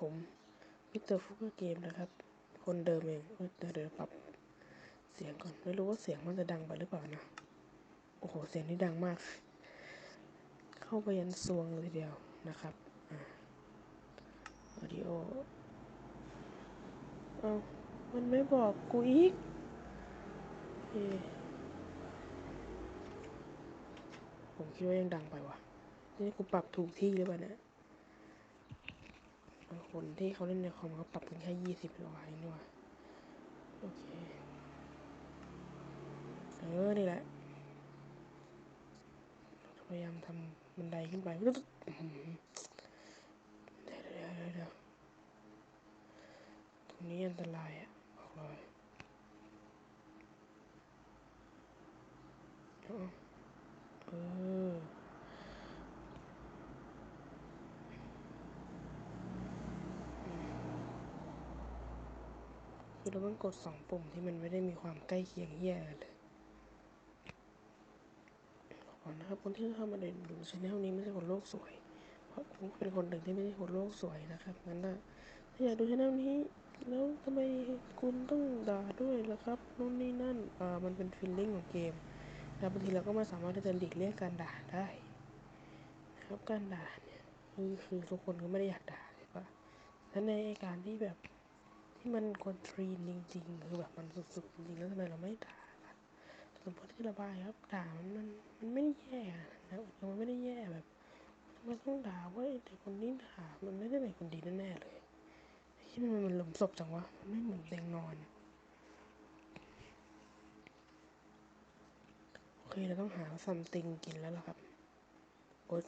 ผมมิสเตอร์ฟุกเกอร์เกมนะครับ คนเดิมเองเอ้ยเดี๋ยวเดี๋ยวปรับเสียงก่อน ไม่รู้ว่าเสียงมันจะดังไปหรือเปล่านะ โอ้โห เสียงนี่ดังมาก เข้าไปยันซวงเลยทีเดียวนะครับออดิโอ เอามันไม่บอกกูอีกผมคิดว่ายังดังไปว่ะ นี่กูปรับถูกที่หรือเปล่าเนี่ย คนที่เขาเล่นในคอมเขาปรับกันแค่ยี่สิบหรอไอ้นี่ว่ะโอเค เออ นี่แหละ พยายามทำบันไดขึ้นไปเดี๋ยวเดี๋ยวเดี๋ยวตรงนี้อันตรายอะบอกเลยเอออ คือเราต้องกดสองปุ่มที่มันไม่ได้มีความใกล้เคียงเยอะเลยขอนะครับคนที่เข้ามาดูชแนลนี้ไม่ใช่คนโลกสวย เพราะผมเป็นคนหนึ่งที่ไม่ใช่คนโลกสวยนะครับงั้นนะถ้าอยากดูชแนลนี้ แล้วทำไมคุณต้องด่าด้วยล่ะครับนู่นนี่นั่นอ่ามันเป็นฟีลลิ่งของเกมแล้วบางทีเราก็ไม่สามารถที่จะหลีกเลี่ยงการด่าได้นะครับการด่าเนี่ยคือคือทุกคนก็ไม่ได้อยากด่าใช่ปะและในการที่แบบ ที่มันควรทรีนจริงๆ คือแบบมันสุดๆจริงๆ แล้วทำไมเราไม่ด่าล่ะสมมติที่ระบายครับด่ามันมันมันไม่ได้แย่นะมันไม่ได้แย่แบบมันต้องด่าว่าไอ้เด็กคนนี้ด่ามันไม่ได้เป็นคนดีแน่ๆเลยที่มันมันหลุมศพจังวะมันไม่เหมือนเตียงนอนโอเคเราต้องหาซัมติงกินแล้วล่ะครับโอ๊ย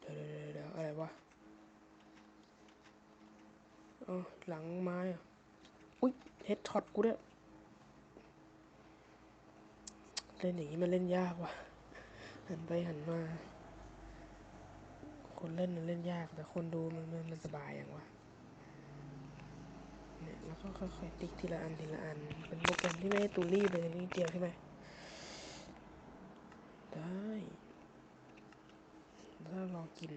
เดี๋ยวเดี๋ยวเดี๋ยวอะไรวะอ๋อหลังไม้อะ อุ้ยเฮดช็อตกูเนี่ยเล่นอย่างนี้มันเล่นยากว่ะหันไปหันมา คนเล่นมันเล่นยาก แต่คนดูมันมันมันสบายอย่างวะเนี่ยแล้วก็ค่อยๆติ๊กทีละอันทีละอัน เป็นโปรแกรมที่ไม่ได้ตูรี่เลยนิดเดียวใช่ไหมได้ถ้าลองกิน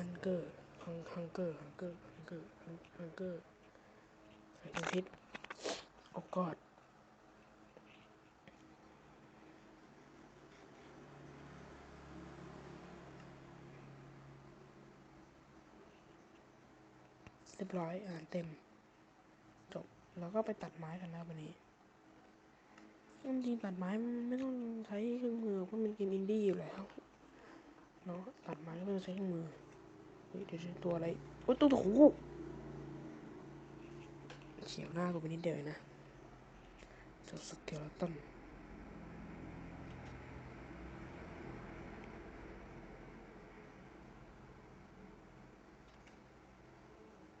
ฮังเกอร์ฮังฮังเกอร์ฮังเกอร์ฮังเกอร์ฮังเกอร์ใส่เป็นพิษโอ้กอดเรียบร้อยอ่านเต็ม จบ แล้วก็ไปตัดไม้กันแล้ววันนี้จริงตัดไม้มันไม่ต้องใช้เครื่องมือเพราะมันกินอินดี้อยู่แล้วเนาะตัดไม้ก็ไม่ต้องใช้เครื่องมือ เฮ้ยเดี๋ยวตัวอะไรโอ้ยตัวโอ้โหเฉียวหน้ากูไปนิดเดียวเองนะเจ้าสเกลตัน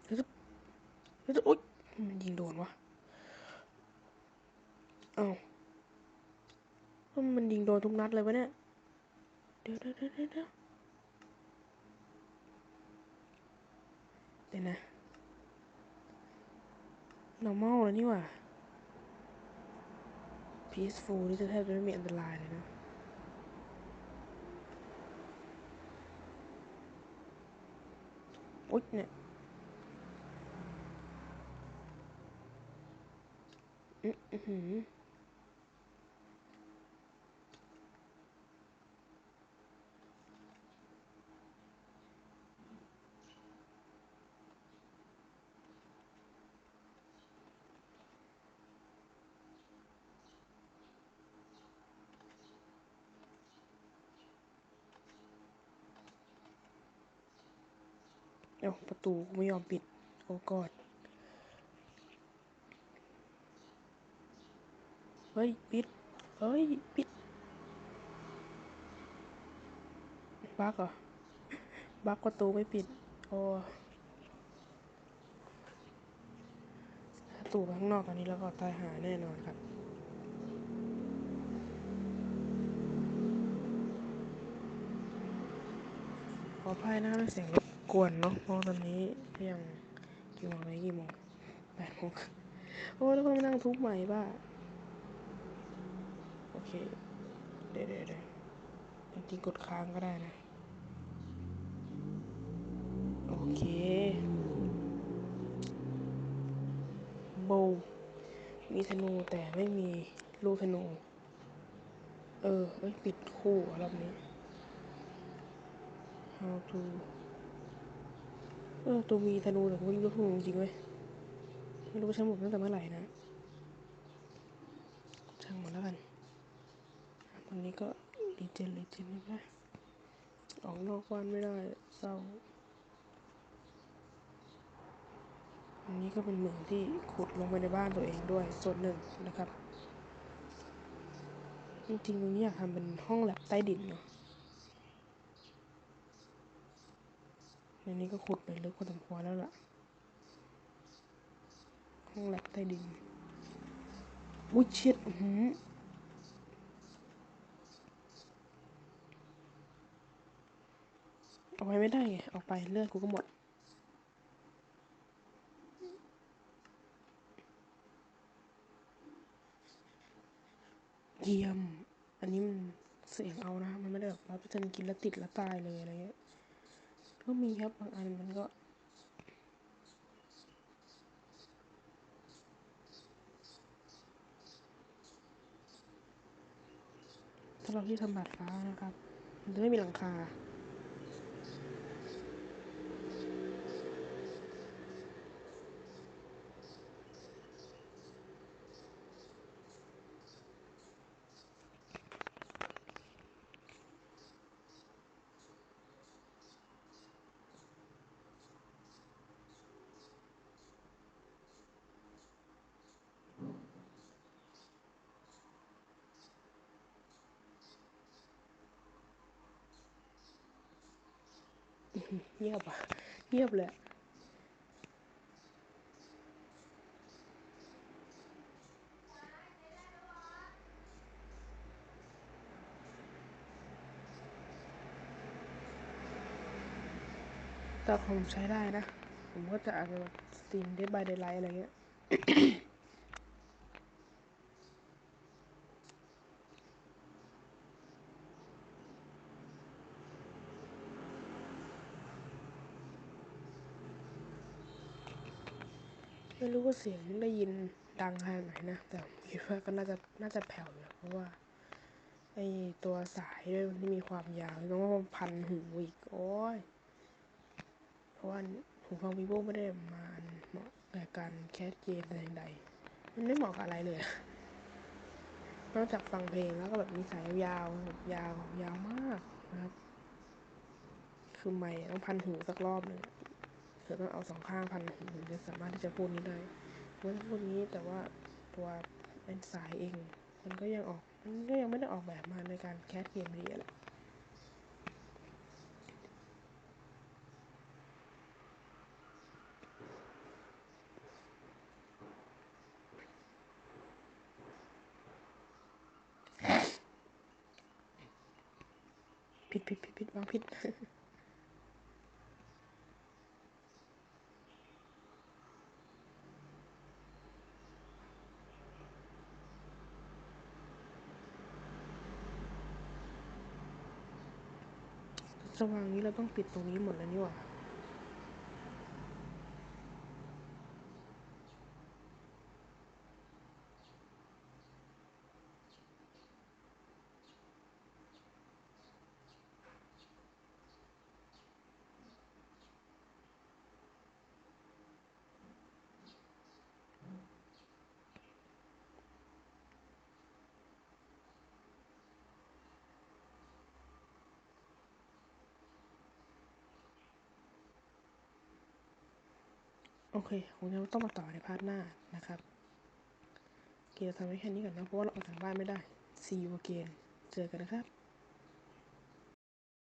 เฮ้ยเฮ้ยโอ๊ยมันยิงโดนวะเอ้ามันยิงโดนทุกนัดเลยวะเนี่ย เดี๋ยวเดี๋ยวเดี๋ยว เดี๋ยวนะ normal แล้วนี่หว่า peaceful นี่จะแทบจะไม่มีอันตรายเลยนะอุ๊ยเนี่ยอืออื้อหือ เอ้าประตูไม่ยอมปิด โอ้กอด เฮ้ย ปิด เฮ้ย ปิดบักเหรอบักประตูไม่ปิด โอ้ถ้าตู่ไปข้างนอกตอนนี้แล้วก็ตายหาแน่นอนครับโอ้อภัยนะครับในเสียงรบ กวนเนาะเพราะตอนนี้ยังกี่โมงเลยกี่โมงแปดโมงโอ้แล้วก็มานั่งทุบใหม่บ้าโอเคเดี๋ยวเดี๋ยวเดี๋ยวจริงๆกดค้างก็ได้นะ โอเคโบว์มีธนูแต่ไม่มีลูกธนู เออเอ้ยปิดคู่อะรอบนี้ how to เออตัวมีธนูแต่กูไม่รู้ลูกธนูจริงๆเว้ยไม่รู้ว่าใช้หมดตั้งแต่เมื่อไหร่นะช่างหมันแล้วกันวันนี้ก็รีเจนรีเจนไม่ได้ออกนอกบ้านไม่ได้เศร้าอันนี้ก็เป็นเหมืองที่ขุดลงไปในบ้านตัวเองด้วยส่วนหนึ่งนะครับ จริงๆตรงนี้อยากทำเป็นห้องแลบใต้ดินเนาะ ในนี้ก็ขุดไปลึกพอสมควรแล้วล่ะ ห้องแลบใต้ดินอุ้ยเชิดอือหือเอาไปไม่ได้ไงเอาไปเลือดกูก็หมดเยี่ยม อันนี้มันเสียงเอานะ มันไม่ได้แบบร้อยเปอร์เซ็นต์กินแล้วติดแล้วตายเลยอะไรเงี้ย ก็มีครับบางอันมันก็สำหรับที่ทำบาดฟ้านะครับ มันจะไม่มีหลังคา เงียบอะ เงียบเลยอะแต่ผมใช้ได้นะ ผมก็จะอาจจะสตรีมเด d บายเด y ไลท์อะไรเงี้ย รู้ว่าเสียงได้ยินดังขนาดไหนนะ แต่คิดว่าก็น่าจะน่าจะแผ่วอยู่เพราะว่าไอตัวสายด้วยมันที่มีความยาวต้องพันหูอีกโอ้ยเพราะว่าหูฟังวีโวไม่ได้มาเหมาะกับการแคสเกมอย่างใดมันไม่เหมาะกับอะไรเลยนอกจากฟังเพลงแล้วก็แบบมีสายยาวๆแบบยาวยาวมากนะครับ คือไม่ต้องพันหูสักรอบหนึ่ง คือต้องเอาสองข้างพันหูถึงจะสามารถที่จะพูดนี้ได้เมื่อพูดนี้แต่ว่าตัวเป็นสายเอง มันก็ยังออกมันก็ยังไม่ได้ออกแบบมาในการแคสเกมดีแหละผิดผิดผิดผิดวางผิด ส ว่างนี้เราต้องปิดตรงนี้หมดแล้วนี่หว่า โอเคคงจะต้องมาต่อในพาร์ทหน้านะครับโอเคเราทำไว้แค่นี้ก่อนนะ เพราะว่าเราออกจากบ้านไม่ได้ see you again เจอกันนะครับ